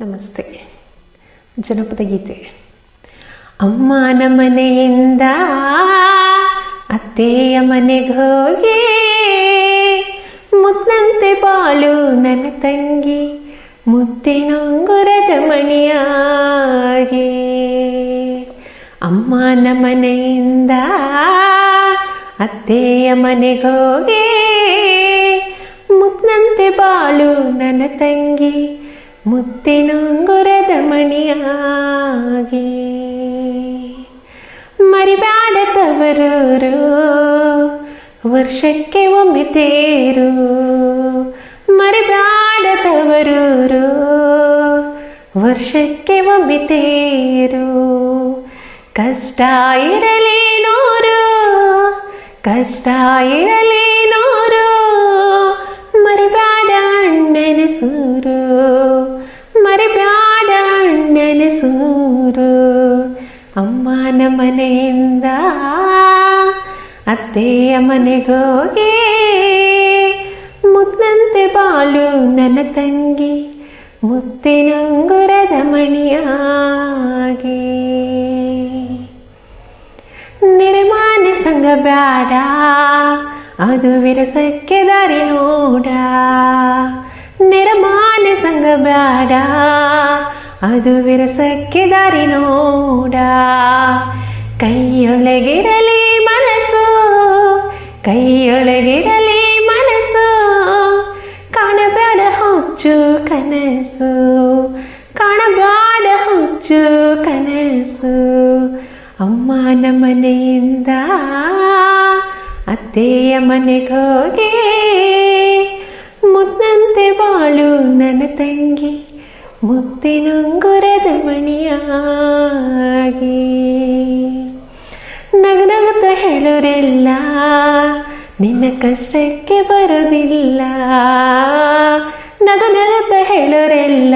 ನಮಸ್ತೆ. ಜನಪದ ಗೀತೆ. ಅಮ್ಮನ ಮನೆಯಿಂದ ಅತ್ತೆಯ ಮನೆಗೆ ಹೋಗಿ ಮುತ್ತಂತೆ ಬಾಳು ನನ್ನ ತಂಗಿ ಮುತ್ತಿನಂಗುರದ ಮಣಿಯಾಗಿ. ಅಮ್ಮನ ಮನೆಯಿಂದ ಅತ್ತೆಯ ಮನೆಗೆ ಹೋಗಿ ಮುತ್ತಂತೆ ಬಾಳು ನನ್ನ ತಂಗಿ ಮುತ್ತಿನಂಗುರದ ಮಣಿಯಾಗಿ. ಮರಿಬೇಡ ತವರೂರು ವರ್ಷಕ್ಕೆ ಒಮ್ಮೆ ತೇರು. ಮರಿಬೇಡ ತವರೂರು ವರ್ಷಕ್ಕೆ ಒಮ್ಮೆ ತೇರು. ಕಷ್ಟ ಇರಲಿ ನೂರು, ಕಷ್ಟ ಇರಲಿ ಅಮ್ಮನ ಮನೆಯಿಂದ ಅತ್ತೆಯ ಮನೆಗೋಗಿ ಮುತ್ತಂತೆ ಬಾಳು ನನ್ನ ತಂಗಿ ಮುತ್ತಿನಂಗುರದ ಮಣಿಯಾಗಿ. ನಿರ್ಮಾಣ ಸಂಗ ಬ್ಯಾಡ, ಅದು ವಿರಸಕ್ಕೆ ದಾರಿ ನೋಡ. ನಿರ್ಮಾಣ ಸಂಗ ಬ್ಯಾಡ ಅದು ವಿರಸಕ್ಕೆ ದಾರಿ ನೋಡ. ಕೈಯೊಳಗಿರಲಿ ಮನಸ್ಸು ಕೈಯೊಳಗಿರಲಿ ಮನಸ್ಸು. ಕಾಣಬೇಡ ಹುಚ್ಚು ಕನಸು, ಕಾಣಬೇಡ ಹುಚ್ಚು ಕನಸು. ಅಮ್ಮನ ಮನೆಯಿಂದ ಅತ್ತೆಯ ಮನೆಗೆ ಹೋಗಿ ಮುತ್ತಂತೆ ಬಾಳು ನನ್ನ ತಂಗಿ. ಮುತ್ತಿನಂಗುರದ ಮಣಿಯಾಗಿ. ನಗನಗುತ್ತ ಹೇಳುರೆಲ್ಲ, ನಿನ್ನ ಕಷ್ಟಕ್ಕೆ ಬರೋದಿಲ್ಲ. ನಗ ನಗುತ್ತ ಹೇಳೋರೆಲ್ಲ,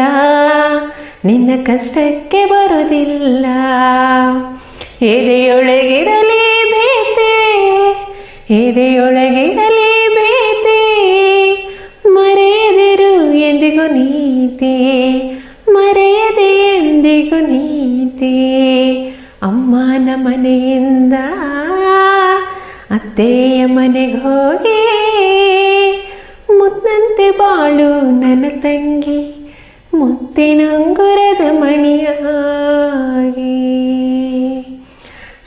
ನಿನ್ನ ಕಷ್ಟಕ್ಕೆ ಬರೋದಿಲ್ಲ. ಎದೆಯೊಳಗಿರಲಿ ಭೀತೆ ಎದೆಯೊಳಗಿರಲಿ ಭೀತೆ, ಮರೆಯದಿರು ಎಂದಿಗೂ ನೀತಿ. ಎಂದಿಗೂ ನೀತಿ. ಅಮ್ಮನ ಮನೆಯಿಂದ ಅತ್ತೆಯ ಮನೆಗೆ ಹೋಗಿ ಮುತ್ತಂತೆ ಬಾಳು ನನ್ನ ತಂಗಿ ಮುತ್ತಿನಂಗುರದ ಮಣಿಯಾಗಿ.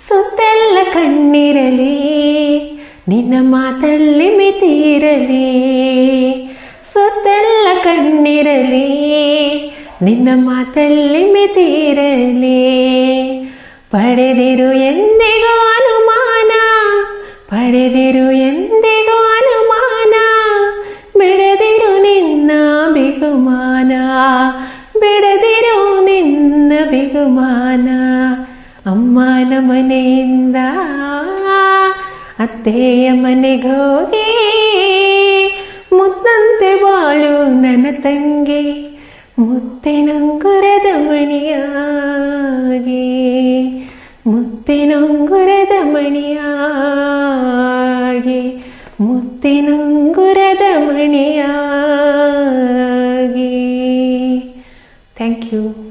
ಸುತ್ತೆಲ್ಲ ಕಣ್ಣಿರಲಿ, ನಿನ್ನ ಮಾತಲ್ಲಿ ಮಿತಿರಲಿ ಸುತ್ತೆಲ್ಲ ಕಣ್ಣಿರಲಿ ನಿನ್ನ ಮಾತಲ್ಲಿ ಮಿತಿರಲಿ ಪಡೆದಿರು ಎಂದಿಗೂ ಅನುಮಾನ. ಪಡೆದಿರು ಎಂದಿಗೂ ಅನುಮಾನ. ಬಿಡದಿರು ನಿನ್ನ ಬಿಗುಮಾನ ಬಿಡದಿರು ನಿನ್ನ ಬಿಗುಮಾನ ಅಮ್ಮನ ಮನೆಯಿಂದ ಅತ್ತೆಯ ಮನೆಗೋಗಿ, ಮುತ್ತಂತೆ ಬಾಳು ನನ್ನ ತಂಗಿ. ಮುತ್ತಿನಂಗುರದ ಮಣಿಯಾಗಿ ಮುತ್ತಿನಂಗುರದ ಮಣಿಯಾಗಿ ಮುತ್ತಿನಂಗುರದ ಮಣಿಯಾಗಿ. Thank you